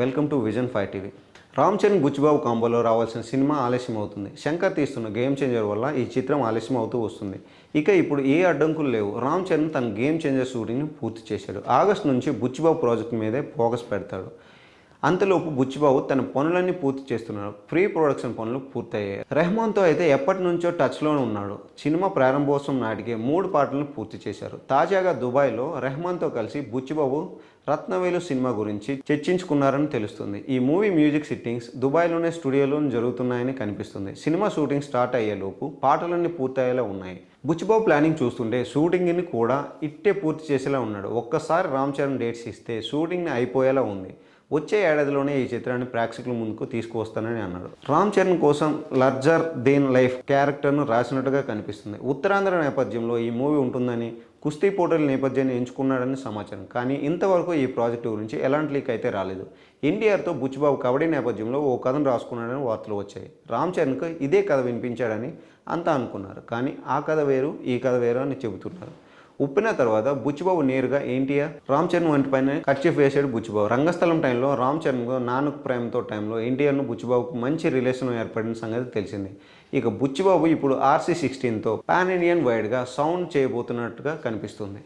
Welcome to vision five TV. Ram Charan Buchibabu కాంబోలో రావాల్సిన cinema ఆలస్యం అవుతుంది శంకర్ తీస్తున్న గేమ్ చేంజర్ వల్ల ఈ చిత్రం ఆలస్యం అవుతూ వస్తుంది. ఇక ఇప్పుడు ఏ అడ్డంకులు లేవు. రామ్ చరణ్ తన గేమ్ చేంజర్ షూటింగ్ని పూర్తి చేశాడు. ఆగస్ట్ నుంచి బుచ్చిబాబు ప్రాజెక్ట్ మీదే ఫోకస్ పెడతాడు. అంతలోపు బుచ్చిబాబు తన పనులన్నీ పూర్తి చేస్తున్నాడు. ప్రీ ప్రొడక్షన్ పనులు పూర్తయ్యాయి. రెహమాన్తో అయితే ఎప్పటి నుంచో టచ్లో ఉన్నాడు. సినిమా ప్రారంభోత్సవం నాటికే మూడు పాటలను పూర్తి చేశారు. తాజాగా దుబాయ్లో రెహమాన్తో కలిసి బుచ్చిబాబు రత్నవేలు సినిమా గురించి చర్చించుకున్నారని తెలుస్తుంది. ఈ మూవీ మ్యూజిక్ సిట్టింగ్స్ దుబాయ్లోనే స్టూడియోలో జరుగుతున్నాయని కనిపిస్తుంది. సినిమా షూటింగ్ స్టార్ట్ అయ్యేలోపు పాటలన్నీ పూర్తయ్యేలా ఉన్నాయి. బుచ్చిబాబు ప్లానింగ్ చూస్తుంటే షూటింగ్ని కూడా ఇట్టే పూర్తి చేసేలా ఉన్నాడు. ఒక్కసారి రామ్ చరణ్ డేట్స్ ఇస్తే షూటింగ్ని అయిపోయేలా ఉంది. వచ్చే ఏడాదిలోనే ఈ చిత్రాన్ని ప్రేక్షకుల ముందుకు తీసుకువస్తానని అన్నాడు. రామ్ చరణ్ కోసం లర్జర్ దేన్ లైఫ్ క్యారెక్టర్ను రాసినట్టుగా కనిపిస్తుంది. ఉత్తరాంధ్ర నేపథ్యంలో ఈ మూవీ ఉంటుందని కుస్తీ పోటీల నేపథ్యాన్ని ఎంచుకున్నాడని సమాచారం. కానీ ఇంతవరకు ఈ ప్రాజెక్టు గురించి ఎలాంటి లీక్ అయితే రాలేదు. ఎన్టీఆర్తో బుచ్చిబాబు కబడ్డీ నేపథ్యంలో ఓ కథను రాసుకున్నాడని వార్తలు వచ్చాయి. రామ్ చరణ్కు ఇదే కథ వినిపించాడని అంతా అనుకున్నారు. కానీ ఆ కథ వేరు ఈ కథ వేరు అని చెబుతున్నారు. ఉప్పిన తర్వాత బుచ్చిబాబు నేరుగా ఎన్టీఆర్ రామ్ చరణ్ వంటి పైన కర్చీఫ్ వేసాడు బుచ్చిబాబు. రంగస్థలం టైంలో రామ్ చరణ్ నానక్ ప్రేమతో టైంలో ఎన్టీఆర్ను బుచ్చిబాబుకు మంచి రిలేషన్ ఏర్పడిన సంగతి తెలిసింది. ఇక బుచ్చిబాబు ఇప్పుడు ఆర్సీ సిక్స్టీన్తో పాన్ ఇండియన్ వైడ్గా సౌండ్ చేయబోతున్నట్టుగా కనిపిస్తుంది.